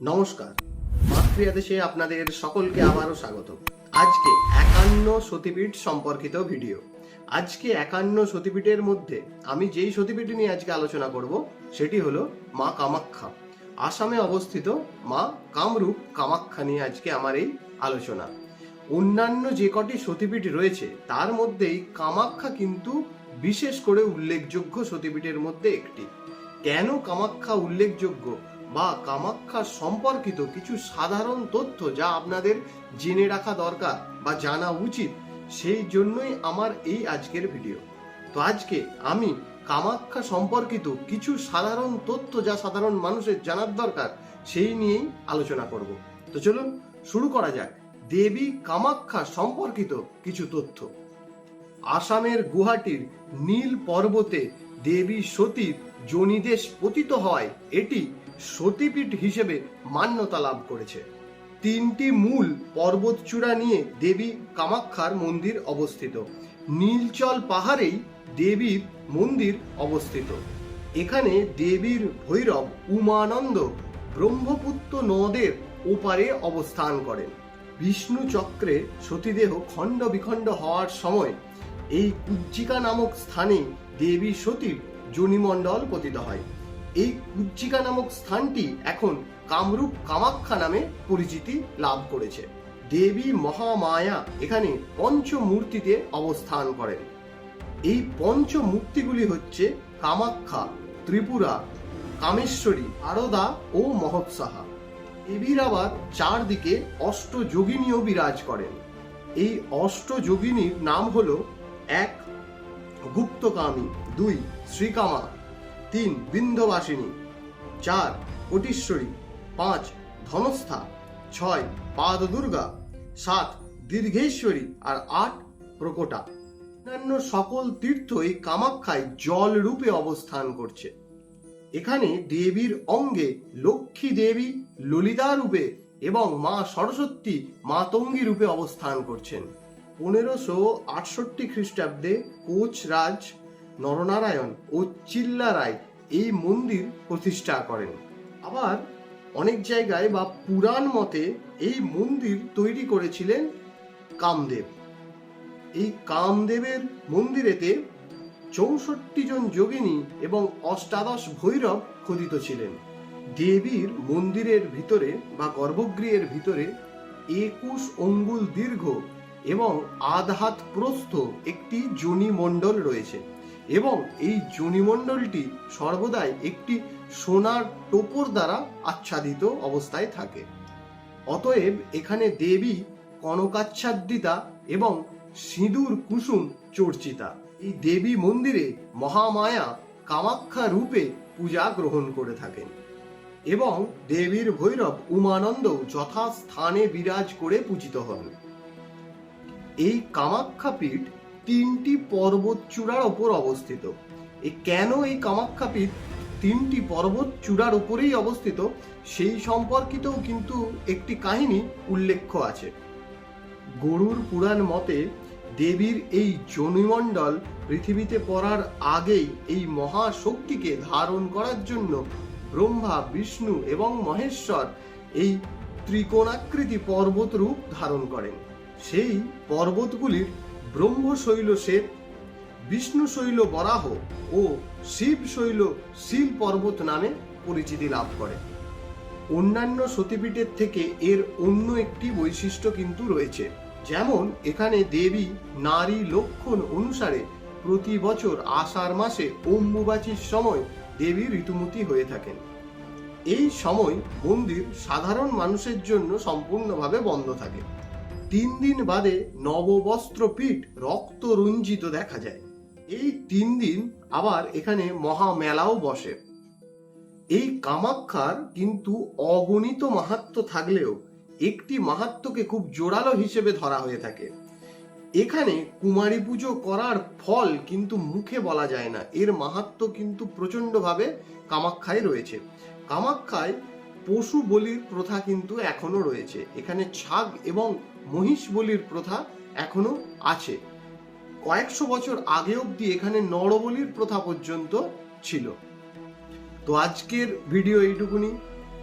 নমস্কার। মাতৃয়া দেশে আপনাদের সকলকে আবারও স্বাগত আজকে একান্ন সতীপীঠ সম্পর্কিত ভিডিও। আজকে একান্ন সতীপীঠের মধ্যে আমি যেই সতীপীঠ নিয়ে আজকে আলোচনা করব, সেটি হলো মা কামাখ্যা। আসামে অবস্থিত মা কামরূপ কামাখ্যা নিয়ে আজকে আমার এই আলোচনা। অন্যান্য যে কটি সতীপীঠ রয়েছে, তার মধ্যেই কামাখ্যা কিন্তু বিশেষ করে উল্লেখযোগ্য সতীপীঠের মধ্যে একটি। কেন কামাখ্যা উল্লেখযোগ্য? বা কামাখ্যা সম্পর্কিত কিছু সাধারণ তথ্য যা আপনাদের জেনে রাখা দরকার বা জানা উচিত, সেই জন্যই আমার এই আজকের ভিডিও। তো আজকে আমি কামাখ্যা সম্পর্কিত কিছু সাধারণ তথ্য যা সাধারণ মানুষের জানার দরকার, সেই নিয়েই আলোচনা করব। তো চলুন, শুরু করা যাক। দেবী কামাখ্যা সম্পর্কিত কিছু তথ্য। আসামের গুয়াহাটির নীল পর্বতে দেবী সতীর জনিদেশ পতিত হয়, এটি সতীপীঠ হিসেবে মান্যতা লাভ করেছে। তিনটি মূল পর্বতচূড়া নিয়ে দেবী কামাখ্যার মন্দির অবস্থিত। নীলচল পাহাড়েই দেবীর মন্দির অবস্থিত। এখানে দেবীর ভৈরব উমানন্দ ব্রহ্মপুত্র নদের ওপারে অবস্থান করেন। বিষ্ণু চক্রে সতীদেহ খণ্ড বিখণ্ড হওয়ার সময় এই কুজ্জিকা নামক স্থানে দেবী সতীর জনিমণ্ডল পতিত হয়। এই কুজ্জিকা নামক স্থানটি এখন কামরূপ কামাখ্যা নামে পরিচিতি লাভ করেছে। দেবী মহামায়া এখানে পঞ্চমূর্তিতে অবস্থান করেন। এই পঞ্চমূর্তিগুলি হচ্ছে কামাখ্যা, ত্রিপুরা, কামেশ্বরী, আরদা ও মহৎসাহা। দেবীর আবার চারদিকে অষ্টযোগিনীও বিরাজ করেন। এই অষ্টযোগিনীর নাম হল এক গুপ্তকামী, দুই শ্রীকামা তিন বিন্ধবাসিনী চার কোটিশ্বরী, পাঁচ ধনস্থা, ছয় পাদ দুর্গা সাত দীর্ঘেশ্বরী আর আট প্রকটা। অন্যান্য সকল তীর্থই কামাক্ষায় জল রূপে অবস্থান করছে। এখানে দেবীর অঙ্গে লক্ষ্মী দেবী ললিতা রূপে এবং মা সরস্বতী মাতঙ্গী রূপে অবস্থান করছেন। পনেরোশো আটষট্টি খ্রিস্টাব্দে কোচরাজ নরনারায়ণ ও চিল্লা রায় এই মন্দির প্রতিষ্ঠা করেন। আবার অনেক জায়গায় বা পুরাণ মতে এই মন্দির তৈরি করেছিলেন কামদেব। এই কামদেবের মন্দিরেতে চৌষট্টি জন যোগিনী এবং অষ্টাদশ ভৈরব খোদিত ছিলেন। দেবীর মন্দিরের ভিতরে বা গর্ভগৃহের ভিতরে একুশ অঙ্গুল দীর্ঘ এবং আধ হাত প্রস্থ একটি জনিমণ্ডল রয়েছে। এবং এই জনিমণ্ডলটি সর্বদাই একটি সোনার টোপর দ্বারা আচ্ছাদিত অবস্থায় থাকে। অতএব এখানে দেবী, কনকাচ্ছাদিতা এবং সিঁদুর কুসুম চর্চিতা। এই দেবী মন্দিরে মহামায়া কামাক্ষা রূপে পূজা গ্রহণ করে থাকেন এবং দেবীর ভৈরব উমানন্দ যথাস্থানে বিরাজ করে পূজিত হন। এই কামাখ্যা পীঠ তিনটি পর্বত চূড়ার ওপর অবস্থিত। এ কেন এই কামাখ্যা পীঠ তিনটি পর্বত চূড়ার উপরেই অবস্থিত, সেই সম্পর্কিতও কিন্তু একটি কাহিনী উল্লেখ্য আছে। গরুর পুরাণ মতে, দেবীর এই জনিমণ্ডল পৃথিবীতে পড়ার আগেই এই মহাশক্তিকে ধারণ করার জন্য ব্রহ্মা, বিষ্ণু এবং মহেশ্বর এই ত্রিকোণাকৃতি পর্বত রূপ ধারণ করেন। সেই পর্বতগুলির ব্রহ্মশৈল শ্বেত বিষ্ণু শৈল বরাহ ও শিব শৈল শিল পর্বত নামে পরিচিতি লাভ করে। অন্যান্য সতীপীঠের থেকে এর অন্য একটি বৈশিষ্ট্য কিন্তু রয়েছে, যেমন এখানে দেবী নারী লক্ষণ অনুসারে প্রতি বছর আষাঢ় মাসে অম্বুবাচীর সময় দেবী ঋতুমতী হয়ে থাকেন। এই সময় মন্দির সাধারণ মানুষের জন্য সম্পূর্ণভাবে বন্ধ থাকে। তিন দিন বাদে নববস্ত্র পীঠ রক্ত রঞ্জিত দেখা যায়। এই তিন দিন আবার এখানে মহামেলাও বসে। এই কামাখ্যার কিন্তু অগণিত মাহাত্ম থাকলেও একটি মাহাত্মকে খুব জোরালো হিসেবে ধরা হয়ে থাকে। এখানে কুমারী পুজো করার ফল কিন্তু মুখে বলা যায় না। এর মাহাত্ম কিন্তু প্রচণ্ডভাবে কামাক্ষায় রয়েছে। কামাখ্যায় পশু বলির প্রথা কিন্তু এখনও রয়েছে। এখানে ছাগ এবং মহিষ বলির প্রথা এখনও আছে। কয়েকশো বছর আগে অবধি এখানে নরবলির প্রথা পর্যন্ত ছিল। তো আজকের ভিডিও এইটুকুনি।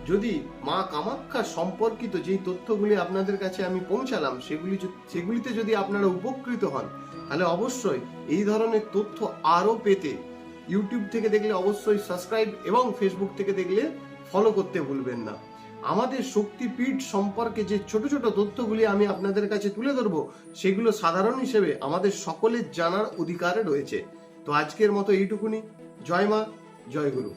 যদি মা কামাখ্যা সম্পর্কিত যেই তথ্যগুলি আপনাদের কাছে আমি পৌঁছালাম, সেগুলি সেগুলিতে যদি আপনারা উপকৃত হন, তাহলে অবশ্যই এই ধরনের তথ্য আরও পেতে ইউটিউব থেকে দেখলে অবশ্যই সাবস্ক্রাইব এবং ফেসবুক থেকে দেখলে ফলো করতে ভুলবেন না। আমাদের শক্তিপীঠ সম্পর্কে যে ছোট ছোট তথ্যগুলি আমি আপনাদের কাছে তুলে ধরবো, সেগুলো সাধারণ হিসেবে আমাদের সকলের জানার অধিকার রয়েছে। তো আজকের মতো এইটুকুনি। জয় মা, জয় গুরু।